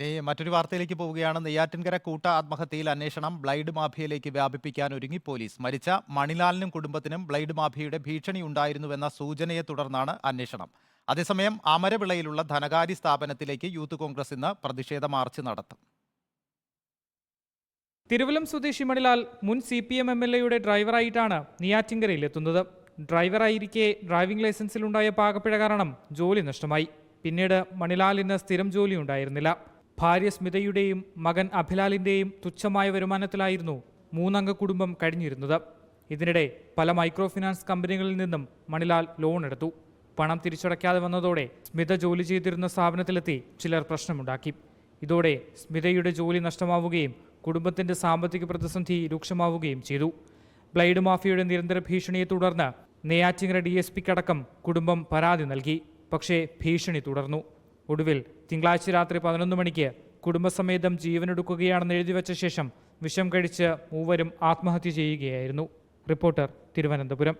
ഇനി മറ്റൊരു വാർത്തയിലേക്ക് പോവുകയാണ്. നെയ്യാറ്റിൻകര കൂട്ട ആത്മഹത്യയിൽ അന്വേഷണം ബ്ലൈഡ് മാഫിയയിലേക്ക് വ്യാപിപ്പിക്കാൻ ഒരുങ്ങി പോലീസ്. മരിച്ച മണിലാലിനും കുടുംബത്തിനും ബ്ലൈഡ് മാഫിയയുടെ ഭീഷണി ഉണ്ടായിരുന്നുവെന്ന സൂചനയെ തുടർന്നാണ് അന്വേഷണം. അതേസമയം അമരവിളയിലുള്ള ധനകാര്യ സ്ഥാപനത്തിലേക്ക് യൂത്ത് കോൺഗ്രസ് ഇന്ന് പ്രതിഷേധ മാർച്ച് നടത്തും. തിരുവല്ലം സ്വദേശി മണിലാൽ മുൻ C P M M L എയുടെ ഡ്രൈവറായിട്ടാണ് നെയ്യാറ്റിൻകരയിൽ എത്തുന്നത്. ഡ്രൈവറായിരിക്കെ ഡ്രൈവിംഗ് ലൈസൻസിലുണ്ടായ പാകപ്പിഴ കാരണം ജോലി നഷ്ടമായി. പിന്നീട് മണിലാലിന് സ്ഥിരം ജോലി ഉണ്ടായിരുന്നില്ല ഭാര്യ സ്മിതയുടെയും മകൻ അഭിലാലിന്റെയും തുച്ഛമായ വരുമാനത്തിലായിരുന്നു മൂന്നംഗ കുടുംബം കഴിഞ്ഞിരുന്നത്. ഇതിനിടെ പല മൈക്രോ ഫിനാൻസ് കമ്പനികളിൽ നിന്നും മണിലാൽ ലോൺ എടുത്തു. പണം തിരിച്ചടയ്ക്കാതെ വന്നതോടെ സ്മിത ജോലി ചെയ്തിരുന്ന സ്ഥാപനത്തിലെത്തി ചിലർ പ്രശ്നമുണ്ടാക്കി. ഇതോടെ സ്മിതയുടെ ജോലി നഷ്ടമാവുകയും കുടുംബത്തിന്റെ സാമ്പത്തിക പ്രതിസന്ധി രൂക്ഷമാവുകയും ചെയ്തു. ബ്ലൈഡ് മാഫിയയുടെ നിരന്തര ഭീഷണിയെ തുടർന്ന് നെയ്യാറ്റിങ്ങര ഡി എസ് പിക്കടക്കം കുടുംബം പരാതി നൽകി. പക്ഷേ ഭീഷണി തുടർന്നു. ഒടുവിൽ തിങ്കളാഴ്ച രാത്രി പതിനൊന്ന് മണിക്ക് കുടുംബസമേതം ജീവനൊടുക്കുകയാണെന്ന് എഴുതിവെച്ച ശേഷം വിഷം കഴിച്ച് മൂവരും ആത്മഹത്യ ചെയ്യുകയായിരുന്നു. റിപ്പോർട്ടർ തിരുവനന്തപുരം.